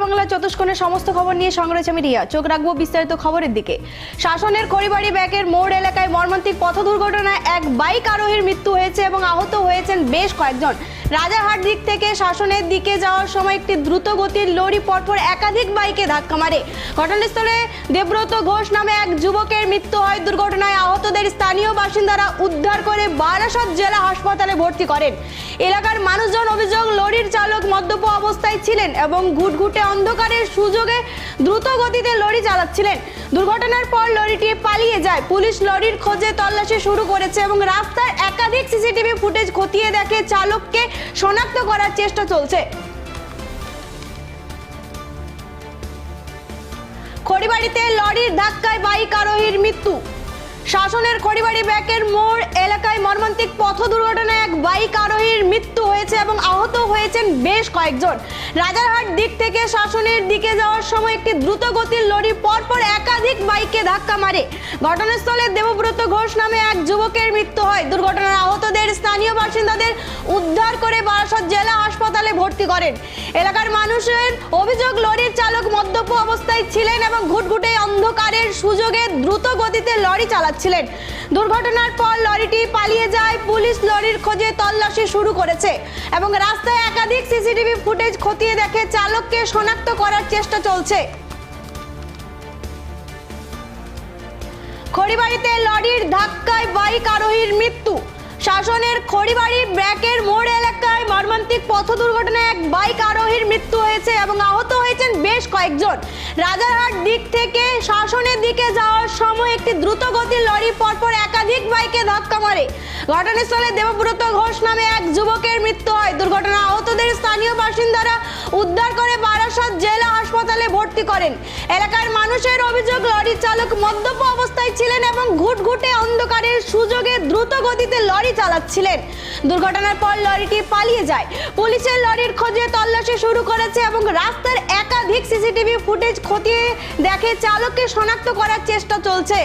খবর বাংলা চতুষ্কোণের সমস্ত খবর নিয়ে সংগ্রহ আমি রিয়া চোখ রাখব বিস্তারিত খবরের দিকে। শাসনের খড়িবাড়ি ব্যাকের মোড় এলাকায় মর্মান্তিক পথ দুর্ঘটনায় এক বাইক আরোহীর মৃত্যু হয়েছে এবং আহত হয়েছেন বেশ কয়েকজন। রাজারহাট দিক থেকে শাসনের দিকে যাওয়ার সময় একটি দ্রুত গতির লরি পরপর একাধিক বাইকে ধাক্কা মারে। ঘটনাস্থলে দেবব্রত ঘোষ নামে এক যুবকের মৃত্যু হয়। দুর্ঘটনায় আহতদের স্থানীয় বাসিন্দারা উদ্ধার করে বারাসত জেলা হাসপাতালে ভর্তি করেন। এলাকার মানুষজন অভিযোগ, লরির চালক মদ্যপ অবস্থায় ছিলেন এবং ঘুটঘুটে অন্ধকারের সুযোগে দ্রুত গতিতে লরি চালাচ্ছিলেন। দুর্ঘটনার পর লরিটি পালিয়ে যায়। পুলিশ লরির খোঁজে তল্লাশি শুরু করেছে এবং রাস্তার একাধিক সিসিটিভি ফুটেজ খতিয়ে দেখে চালককে শনাক্ত করার চেষ্টা চলছে। খড়িবাড়িতে লরির ধাক্কায় বাইক আরোহীর মৃত্যু। শাসনের খড়িবাড়ি ব্যাকের মোড় এলাকায় মর্মান্তিক পথ দুর্ঘটনায় এক বাইক আরোহীর মৃত্যু হয়েছে এবং আহত হয়েছেন বেশ কয়েকজন। রাজারহাট দিক থেকে শাসনের দিকে যাওয়ার সময় একটি দ্রুত গতির লরি পরপর একাধিক বাইকে ধাক্কা মারে। ঘটনাস্থলে দেবব্রত ঘোষ নামে এক যুবকের মৃত্যু হয়। দুর্ঘটনার আহতদের স্থানীয় বাসিন্দাদের উদ্ধার করে বারাসত জেলা হাসপাতালে ভর্তি করেন। এলাকার মানুষের অভিযোগ, লরির চালক মদ্যপ অবস্থায় ছিলেন এবং ঘুটঘুটে অন্ধকারের সুযোগে দ্রুত গতিতে লরি চালাচ্ছিলেন দুর্ঘটনার পর লরিটি পালিয়ে যায়, পুলিশ লরির খোঁজে তল্লাশি শুরু করেছে এবং রাস্তায় একাধিক সিসিটিভি ফুটেজ খতিয়ে দেখে চালককে শনাক্ত করার চেষ্টা চলছে। খড়িবাড়িতে লরির ধাক্কায় বাইক আরোহীর মৃত্যু। শাসনের খড়িবাড়ি ব্র্যাকের মোড় এলাকায় মর্মান্তিক পথ দুর্ঘটনায় এক বাইক আরোহীর মৃত্যু হয়েছে এবং আহত হয়েছেন বেশ কয়েকজন। রাজারহাট দিক থেকে শাসনের দিকে যাওয়ার সময় একটি দ্রুত গতির লরি পরপর একাধিক বাইকে ধাক্কা মারে। ঘটনাস্থলে দেবব্রত ঘোষ নামে এক যুবকের মৃত্যু হয়। দুর্ঘটনা আহতদের স্থানীয় বাসিন্দারা উদ্ধার করে বারাসত জেলা হাসপাতালে ভর্তি করেন। এলাকার মানুষের অভিযোগ, লরির চালক মদ্যপ অবস্থায় ছিলেন এবং ঘুটঘুটে অন্ধকারের সুযোগে দ্রুত গতিতে লরি চালাচ্ছিলেন। দুর্ঘটনার পর লরিটি পালিয়ে যায়। পুলিশের লরির খোঁজে তল্লাশি শুরু করেছে এবং রাস্তার একাধিক সিসিটিভি ফুটেজ খতিয়ে দেখে চালককে শনাক্ত করার চেষ্টা চলছে।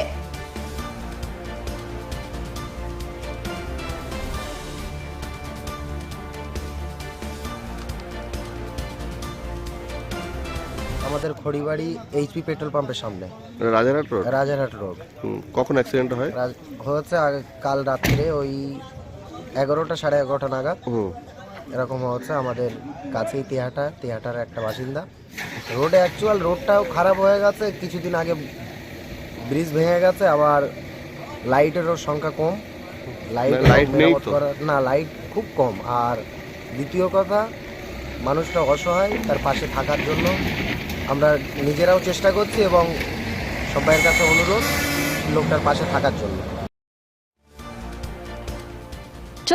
আমাদের খড়িবাড়ি এইচপি পেট্রোল পাম্পের সামনে। রাজারহাট রোড রাজারহাট রোড হুম, কখন অ্যাক্সিডেন্ট হয়? রাজ- হয়েছে আগে- কাল রাত্রে ওই এগারোটা সাড়ে এগারোটা নাগাদ। হুম। এরকম হচ্ছে আমাদের কাছেই তেহাটা তেহাটার একটা বাসিন্দা। রোডে অ্যাকচুয়াল রোডটাও খারাপ হয়ে গেছে কিছুদিন আগে ব্রিজ ভেঙে গেছে আবার লাইটেরও সংখ্যা কম। লাইট না, লাইট নেই তো। না লাইট খুব কম। আর দ্বিতীয় কথা মানুষটা অসহায় তার পাশে থাকার জন্য আমরা নিজেরাও চেষ্টা করছি এবং সবাইয়ের কাছে অনুরোধ লোকটার পাশে থাকার জন্য।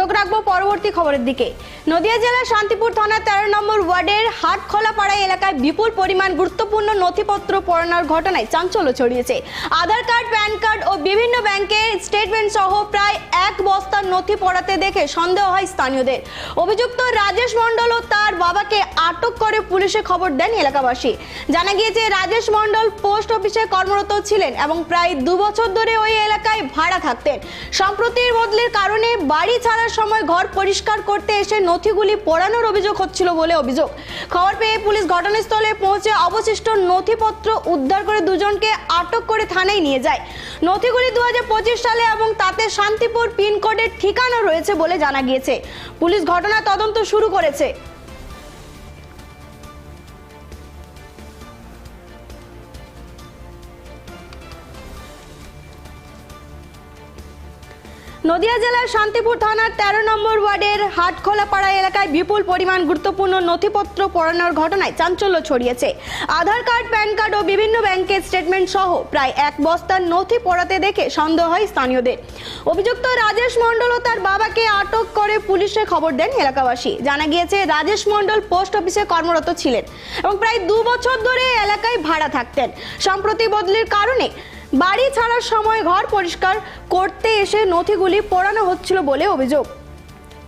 চোখ রাখব পরবর্তী খবরের দিকে। নদিয়া জেলার শান্তিপুর থানার তেরো নম্বর ওয়ার্ডের হাটখোলাপাড়া এলাকায় বিপুল পরিমাণ গুরুত্বপূর্ণ নথিপত্র পড়ানোর ঘটনায় চাঞ্চল্য ছড়িয়েছে। আধার কার্ড, প্যান কার্ড ও বিভিন্ন ব্যাংকের স্টেটমেন্ট সহ প্রায় এক বস্তার নথি পড়াতে দেখে সন্দেহ হয় স্থানীয়দের। অভিযুক্ত রাজেশ মণ্ডল ও তার বাবাকে আটক করে পুলিশে খবর দেন এলাকাবাসী। জানা গিয়েছে, রাজেশ মণ্ডল পোস্ট অফিসে কর্মরত ছিলেন এবং প্রায় দু বছর ধরে ওই এলাকায় ভাড়া থাকতেন। সম্প্রতির বদলের কারণে বাড়ি ছাড়ার সময় ঘর পরিষ্কার করতে এসে নথিগুলি পোড়ানোর অভিযোগ হচ্ছিল বলে অভিযোগ। খবর পেয়ে পুলিশ ঘটনাস্থলে পৌঁছে অবশিষ্ট নথিপত্র উদ্ধার করে দুজনকে আটক করে থানায় নিয়ে যায়। নথিগুলি দু হাজার পঁচিশ সালে এবং তাতে শান্তিপুর পিনকোডের ঠিকানা রয়েছে বলে জানা গিয়েছে। পুলিশ ঘটনা তদন্ত শুরু করেছে। নদিয়া জেলার শান্তিপুর থানার তেরো নম্বর ওয়ার্ডের হাটখোলাপাড়া এলাকায় বিপুল পরিমাণ গুরুত্বপূর্ণ নথিপত্র পড়ানোর ঘটনায় চাঞ্চল্য ছড়িয়েছে। আধার কার্ড, প্যান কার্ড ও বিভিন্ন ব্যাংকের স্টেটমেন্ট সহ প্রায় এক বস্তার নথি পড়াতে দেখে সন্দেহ হয় স্থানীয়দের। অভিযুক্ত রাজেশ মণ্ডল ও তার বাবাকে আটক করে পুলিশে খবর দেন এলাকাবাসী। জানা গিয়েছে, রাজেশ মণ্ডল পোস্ট অফিসে কর্মরত ছিলেন এবং প্রায় দু বছর ধরে এলাকায় ভাড়া থাকতেন। সম্প্রতি বদলির কারণে বাড়ি ছাড়ার সময় ঘর পরিষ্কার করতে এসে নথিগুলি পোড়ানো হচ্ছিল বলে অভিযোগ।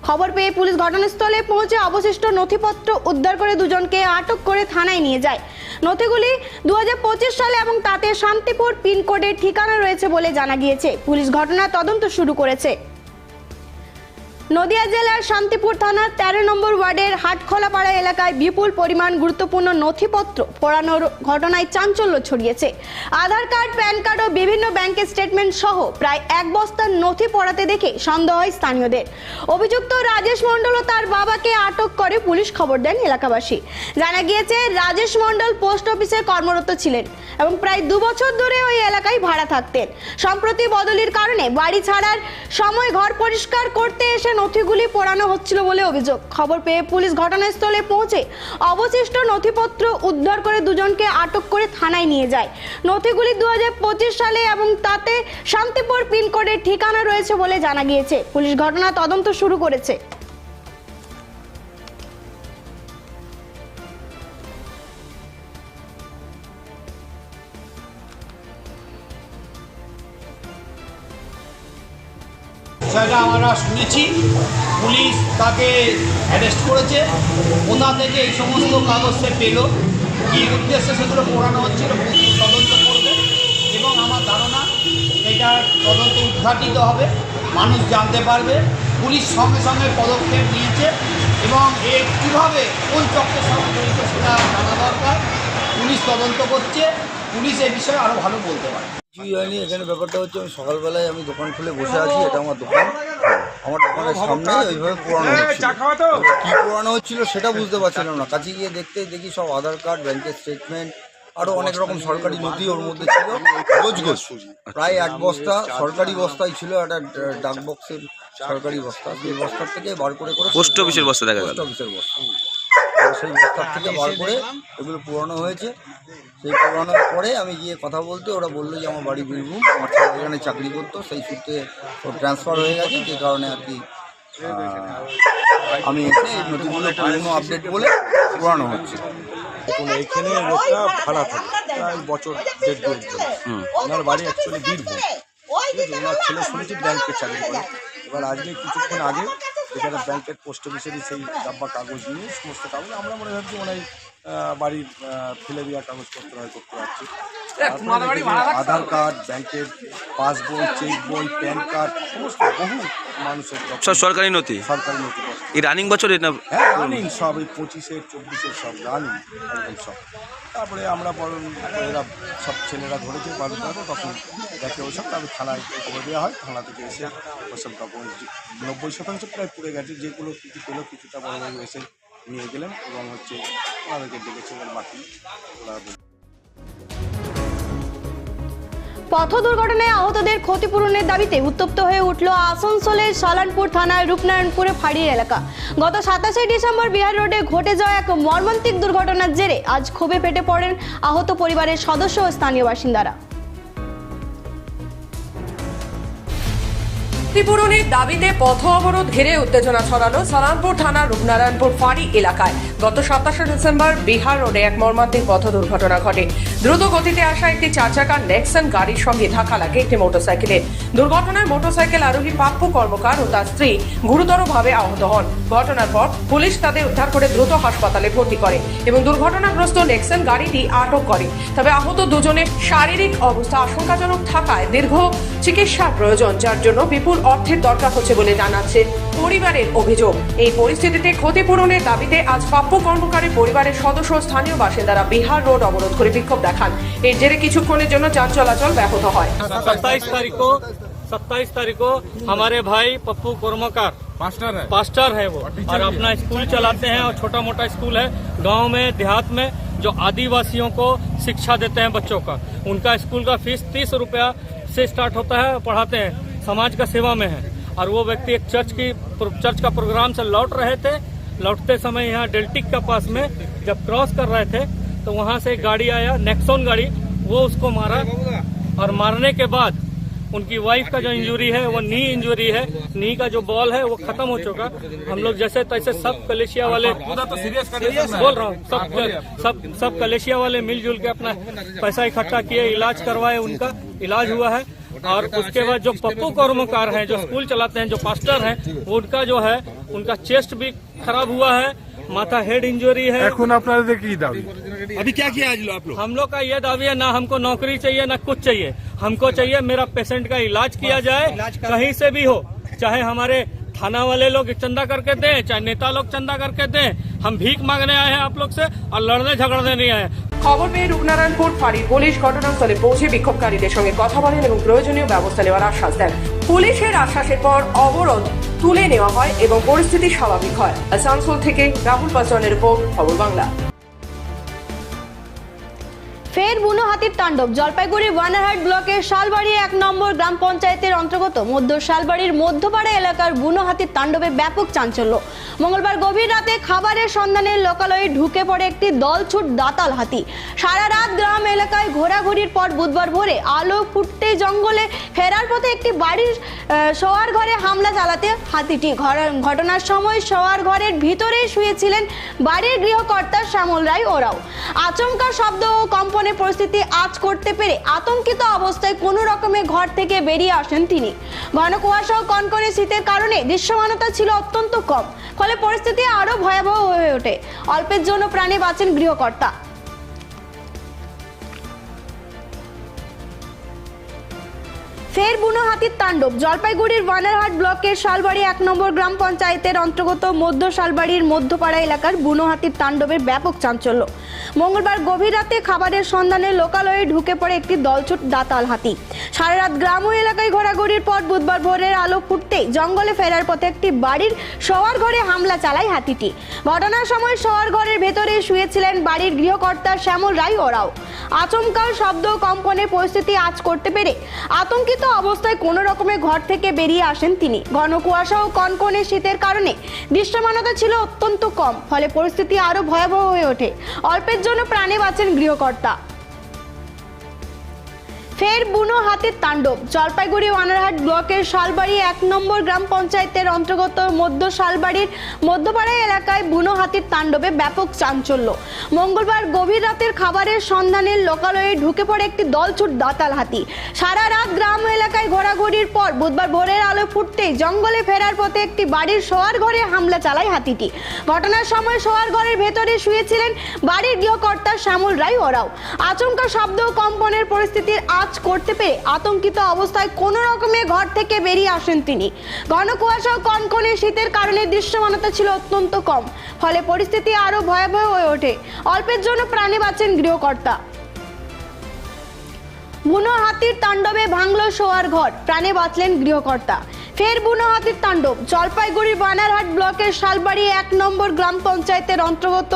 খবর পেয়ে পুলিশ ঘটনাস্থলে পৌঁছে অবশিষ্ট নথিপত্র উদ্ধার করে দুজনকে আটক করে থানায় নিয়ে যায়। নথিগুলি দু হাজার পঁচিশ সালে এবং তাতে শান্তিপুর পিনকোডের ঠিকানা রয়েছে বলে জানা গিয়েছে। পুলিশ ঘটনা তদন্ত শুরু করেছে। নদিয়া জেলার শান্তিপুর থানার তেরো নম্বর ওয়ার্ডের হাটখোলাপাড়া এলাকায় বিপুল পরিমাণ গুরুত্বপূর্ণ নথিপত্র পোড়ানোর ঘটনায় চাঞ্চল্য ছড়িয়েছে। আধার কার্ড, প্যান কার্ড ও বিভিন্ন ব্যাংকের স্টেটমেন্ট সহ প্রায় এক বস্তার নথি পড়াতে দেখে সন্দেহ হয় স্থানীয়দের। অভিযুক্ত রাজেশ মণ্ডল ও তার বাবাকে আটক করে পুলিশ খবর দেন এলাকাবাসী। জানা গিয়েছে, রাজেশ মণ্ডল পোস্ট অফিসে কর্মরত ছিলেন এবং প্রায় দু বছর ধরে ওই এলাকায় ভাড়া থাকতেন। সম্প্রতি বদলির কারণে বাড়ি ছাড়ার সময় ঘর পরিষ্কার করতে এসে নথিগুলি পড়ানো হচ্ছিল বলে অভিযোগ। খবর পেয়ে পুলিশ ঘটনাস্থলে পৌঁছে অবশিষ্ট নথিপত্র উদ্ধার করে দুজনকে আটক করে থানায় নিয়ে যায়। নথিগুলি দু হাজার পঁচিশ সালে এবং তাতে শান্তিপুর পিনকোডের ঠিকানা রয়েছে বলে জানা গিয়েছে। পুলিশ ঘটনা তদন্ত শুরু করেছে। বিষয়টা আমরা শুনেছি। পুলিশ তাকে অ্যারেস্ট করেছে। কোথা থেকে এই সমস্ত কাগজ সে পেল। কী উদ্দেশ্যে সেগুলো পড়ানো হচ্ছিল তদন্ত করবে। এবং আমার ধারণা এটার তদন্ত উদ্ঘাটিত হবে। মানুষ জানতে পারবে। পুলিশ সঙ্গে সঙ্গে পদক্ষেপ নিয়েছে এবং এ কীভাবে, কোন চক্রের সঙ্গে জড়িত সেটা জানা দরকার। পুলিশ তদন্ত করছে। পুলিশ এ বিষয়ে আরও ভালো বলতে পারে। হয়নি এখানে ব্যাপারটা হচ্ছে আমি সকালবেলায় আমি দোকান খুলে বসে আছি এটা আমার দোকান। আমার দোকানের সামনে ওইভাবে পোড়ানো হচ্ছিল কি পোড়ানো হচ্ছিল সেটা বুঝতে পারছিলাম না। কাছে গিয়ে দেখতে দেখি সব আধার কার্ড ব্যাংকের স্টেটমেন্ট আরও অনেক রকম সরকারি নথি ওর মধ্যে ছিল। গোছ প্রায় এক বস্তা সরকারি বস্তাই ছিল একটা ডাক বক্সের সরকারি বস্তা। সেই বস্তার থেকে বার করে করে পোস্ট অফিসের বস্তা দেখা গেল। পোস্ট অফিসের বস্তা। সেই বস্তার থেকে বার করে এগুলো পুরানো হয়েছে। সেই করানোর পরে আমি গিয়ে কথা বলতে ওরা বলল যে আমার বাড়ি বীরভূম আমার ছেলে এখানে চাকরি করতো সেই সূত্রে ওর ট্রান্সফার হয়ে গেছে যে কারণে আর কি আমি এসে এই নথিগুলো পুরনো আপডেট বলে পুরানো হচ্ছে। দেখুন এইখানে লোকটা ভাড়া থাকে প্রায় বছর দেড় দুয়েক ধরে ওনার বাড়ি অ্যাকচুয়ালি বীরভূম। ঠিক আছে ওনার ছেলে শুনেছি ব্যাংকে চাকরি করে। এবার আজকে কিছুক্ষণ আগে এখানে ব্যাংকের পোস্ট অফিসেরই সেই ডাব্বা কাগজ নিয়ে সমস্ত কাগজ আমরা মনে ভাবছি আহ, বাড়ির ফেলে দেওয়া কাগজপত্র হয় করতে পারছি। আধার কার্ড ব্যাংকের পাসবই চেক বই প্যান কার্ড সমস্ত বহু মানুষের সব সরকারি নথি? সরকারি নথি এই রানিং বছরের না? হ্যাঁ রানিং সব এই পঁচিশের চব্বিশের সব রানিং একদম সব। তারপরে আমরা বড় এরা সব ছেলেরা ধরেছে বারো তারা তখন দেখে ওসব তারপর থানায় খবর দেওয়া হয় থানা থেকে এসে ওসব ডকুমেন্ট নব্বই শতাংশ প্রায় পুড়ে গেছে যেগুলো কিছু পেল কিছুটা বড়বাবু এসে নিয়ে গেলেন এবং হচ্ছে ওনাদেরকে ডেকেছিলেন বাকি পথ দুর্ঘটনায় আহতদের ক্ষতিপূরণের দাবিতে উত্তপ্ত হয়ে উঠল আসানসোলের সালানপুর থানার রূপনারায়ণপুরে ফাঁড়ির এলাকা। গত সাতাশে ডিসেম্বর বিহার রোডে ঘটে যাওয়া এক মর্মান্তিক দুর্ঘটনার জেরে আজ ক্ষোভে ফেটে পড়েন আহত পরিবারের সদস্য ও স্থানীয় বাসিন্দারা। ক্ষতিপূরণের দাবিতে পথ অবরোধ ঘিরে উত্তেজনা ছড়ালো সালানপুর থানার রূপনারায়ণপুর ফাঁড়ি এলাকায়। গত সাতাশে ডিসেম্বর বিহার রোডে এক মর্মান্তিক পথ দুর্ঘটনা ঘটে। দ্রুত গতিতে আসা একটি চার চাকার নেক্সন গাড়ির সঙ্গে ধাক্কা লাগে একটি মোটরসাইকেলের দুর্ঘটনায় মোটরসাইকেল আরোহী পাপ্পু কর্মকার ও তার স্ত্রী গুরুতরভাবে আহত হন। ঘটনার পর পুলিশ তাদের উদ্ধার করে দ্রুত হাসপাতালে ভর্তি করে এবং দুর্ঘটনাগ্রস্ত নেক্সন গাড়িটি আটক করে। তবে আহত দুজনের শারীরিক অবস্থা আশঙ্কাজনক থাকায় দীর্ঘ চিকিৎসার প্রয়োজন, যার জন্য বিপুল অর্থের দরকার হচ্ছে বলে জানাচ্ছে পরিবারের অভিযোগ। এই পরিস্থিতিতে ক্ষতিপূরণের দাবিতে আজ পাপ্পু কর্মকারের পরিবারের সদস্য ও স্থানীয় বাসিন্দারা বিহার রোড অবরোধ করে বিক্ষোভ দেখান এর জেরে কিছুক্ষণের জন্য যান চলাচল ব্যাহত হয় सत्ताईस तारीख को सत्ताईस तारीख को हमारे भाई पप्पू कोर्मकार पास्टर है पास्टर है वो और अपना स्कूल चलाते हैं और छोटा मोटा स्कूल है गांव में देहात में जो आदिवासियों को शिक्षा देते हैं बच्चों का उनका स्कूल का फीस तीस रुपया से स्टार्ट होता है पढ़ाते हैं समाज का सेवा में है और वो व्यक्ति एक चर्च की चर्च का प्रोग्राम से लौट रहे थे लौटते समय यहाँ डेल्टिक के पास में जब क्रॉस कर रहे थे तो वहाँ से एक गाड़ी आया नेक्सोन गाड़ी। वो उसको मारा और मारने के बाद उनकी वाइफ का जो इंजरी है वो नी इंजरी है। नी का जो बॉल है वो खत्म हो चुका। हम लोग जैसे तैसे सब कलेशिया वाले बोल रहा हूँ सब सब सब कलेशिया वाले मिलजुल के अपना पैसा इकट्ठा किए इलाज करवाए उनका इलाज हुआ है। और उसके बाद जो पप्पू कर्मकार हैं जो स्कूल चलाते हैं जो पास्टर हैं उनका जो है उनका चेस्ट भी खराब हुआ है माथा हेड इंजरी है। दावी। अभी क्या किया आज लो आप लोग? हम लोग का यह दावी है ना हमको नौकरी चाहिए ना कुछ चाहिए। हमको चाहिए मेरा पेशेंट का इलाज किया हाँ, जाए कहीं से भी हो चाहे हमारे थाना वाले लोग चंदा करके दें चाहे नेता लोग चंदा करके दें हम भीख मांगने आए हैं आप लोग से और लड़ने झगड़ने नहीं आए हैं খবর পেয়ে রূপনারায়ণপুর ফাঁড়ির পুলিশ ঘটনাস্থলে পৌঁছে বিক্ষোভকারীদের সঙ্গে কথা বলেন এবং প্রয়োজনীয় ব্যবস্থা নেওয়ার আশ্বাস দেন পুলিশের আশ্বাসের পর অবরোধ তুলে নেওয়া হয় এবং পরিস্থিতি স্বাভাবিক হয় আসানসোল থেকে রাহুল পাসওয়ানের রিপোর্ট খবর বাংলা ফের বুনো হাতির তাণ্ডব। জলপাইগুড়ি ওয়ানারহাট ব্লকের শালবাড়ি এক নম্বর গ্রাম পঞ্চায়েতের অন্তর্গত মধ্য শালবাড়ির মধ্যপাড়া এলাকার বুনো হাতির তাণ্ডবে ব্যাপক চাঞ্চল্য। মঙ্গলবার গভীর রাতে খাবারের সন্ধানে লোকালয়ে ঢুকে পড়ে একটি দলছুট দাতাল হাতি। সারা রাত গ্রাম এলাকায় ঘোরাঘুরির পর বুধবার ভোরে আলো ফুটতে জঙ্গলে ফেরার পথে একটি বাড়ির শোয়ার ঘরে হামলা চালাতে হাতিটি ঘটনার সময় শোয়ার ঘরের ভিতরেই শুয়েছিলেন বাড়ির গৃহকর্তা শ্যামল রায় ওরাও। আচমকা শব্দ ও কম্পনে পরিস্থিতি আজ করতে পেরে আতঙ্কিত অবস্থায় কোনো রকমে ঘর থেকে বেরিয়ে আসেন তিনি। ঘন কুয়াশা ও কনকনে শীতের কারণে দৃশ্যমানতা ছিল অত্যন্ত কম, ফলে পরিস্থিতি আরও ভয়াবহ হয়ে ওঠে। অল্পের জন্য প্রাণে বাঁচেন গৃহকর্তা। ফের বুনো হাতির তাণ্ডব। জলপাইগুড়ির বানারহাট ব্লকের শালবাড়ি এক নম্বর গ্রাম পঞ্চায়েতের অন্তর্গত মধ্য শালবাড়ির মধ্যপাড়া এলাকার বুনো হাতির তাণ্ডবের ব্যাপক চাঞ্চল্য। মঙ্গলবার গভীর রাতে খাবারের সন্ধানে লোকালয়ে ঢুকে পড়ে একটি দলছুট দাতাল হাতি। সারা রাত গ্রাম ও এলাকায় ঘোরাঘুরির পর বুধবার ভোরের আলো ফুটতেই জঙ্গলে ফেরার পথে একটি বাড়ির শোয়ার ঘরে হামলা চালায় হাতিটি। ঘটনার সময় শোয়ার ঘরের ভেতরে শুয়েছিলেন বাড়ির গৃহকর্তা শ্যামল রায় ওরাও। আচমকা শব্দ কম্পনে পরিস্থিতি আজ করতে পেরে আতঙ্কিত অবস্থায় কোনো রকমে ঘর থেকে বেরিয়ে আসেন তিনি। ঘন কুয়াশা ও কনকনে শীতের কারণে দৃশ্যমানতা ছিল অত্যন্ত কম, ফলে পরিস্থিতি আরও ভয়াবহ হয়ে ওঠে। অল্পের জন্য প্রাণে বাঁচেন গৃহকর্তা। ফের বুনো হাতির তাণ্ডব। জলপাইগুড়ি ওয়ানারহাট ব্লকের শালবাড়ি এক নম্বর গ্রাম পঞ্চায়েতের অন্তর্গত মধ্য শালবাড়ির মধ্যপাড়া এলাকায় বুনো হাতির তাণ্ডবে ব্যাপক চাঞ্চল্য। মঙ্গলবার গভীর রাতের খাবারের সন্ধানে লোকালয়ে ঢুকে পড়ে একটি দলছুট দাতাল হাতি। সারা রাত গ্রাম এলাকায় ঘোরাঘুরির পর বুধবার ভোরের আলো ফুটতেই জঙ্গলে ফেরার পথে একটি বাড়ির শোয়ার ঘরে হামলা চালায় হাতিটি। ঘটনার সময় শোয়ার ঘরের ভেতরে শুয়েছিলেন বাড়ির গৃহকর্তা শ্যামল রায় ওরাও। আচমকা শব্দ কম্পনের পরিস্থিতির আজ করতে পেরে আতঙ্কিত অবস্থায় কোনো রকমে ঘর থেকে বেরিয়ে আসেন তিনি। ঘন কুয়াশা ও কনকনে শীতের কারণে দৃশ্যমানতা ছিল অত্যন্ত কম, ফলে পরিস্থিতি আরও ভয়াবহ হয়ে ওঠে। অল্পের জন্য প্রাণে বাঁচেন গৃহকর্তা। বুনো হাতির তাণ্ডবে ভাঙল শোয়ার ঘর, প্রাণে বাঁচলেন গৃহকর্তা। ফের বুনো হাতির তাণ্ডব, জলপাইগুড়ির বানারহাট ব্লকের শালবাড়ি এক নম্বর গ্রাম পঞ্চায়েতের অন্তর্গত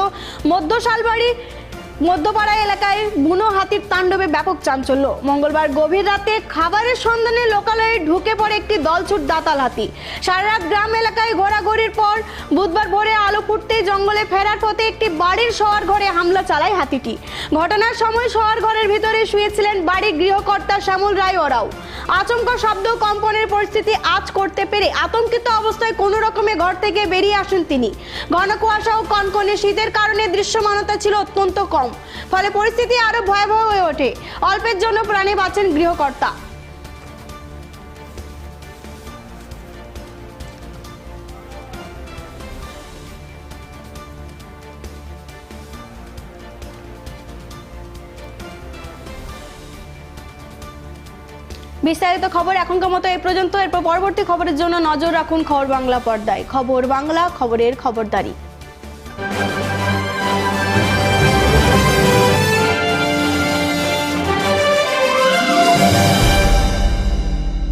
মধ্য শালবাড়ি মধ্যপাড়া এলাকায় বুনো হাতির তাণ্ডবে ব্যাপক চাঞ্চল্য। মঙ্গলবার গভীর রাতে খাবারের সন্ধানে লোকালয়ে ঢুকে পড়ে একটি দলছুট দাতাল হাতি। সারা রাত গ্রাম এলাকায় ঘোরাঘুরির পর বুধবার ভোরে আলো ফুটতেই জঙ্গলে ফেরার পথে একটি বাড়ির শোয়ার ঘরে হামলা চালায় হাতিটি। ঘটনার সময় শোয়ার ঘরের ভিতরে শুয়েছিলেন বাড়ির গৃহকর্তা শ্যামল রায় ওরাও। আচমকা শব্দ, কম্পনের পরিস্থিতি আজ করতে পেরে আতঙ্কিত অবস্থায় কোনো রকমে ঘর থেকে বেরিয়ে আসেন তিনি। ঘন কুয়াশা ও কনকনে শীতের কারণে দৃশ্যমানতা ছিল অত্যন্ত কম। ফলে পরিস্থিতি আরও ভয়াবহ হয়ে ওঠে। অল্পের জন্য প্রাণে বাঁচেন গৃহকর্তা। বিস্তারিত খবর এখনকার মতো এই পর্যন্ত। এরপর পরবর্তী খবরের জন্য নজর রাখুন খবর বাংলা পর্দায়। খবর বাংলা, খবরের খবরদারি।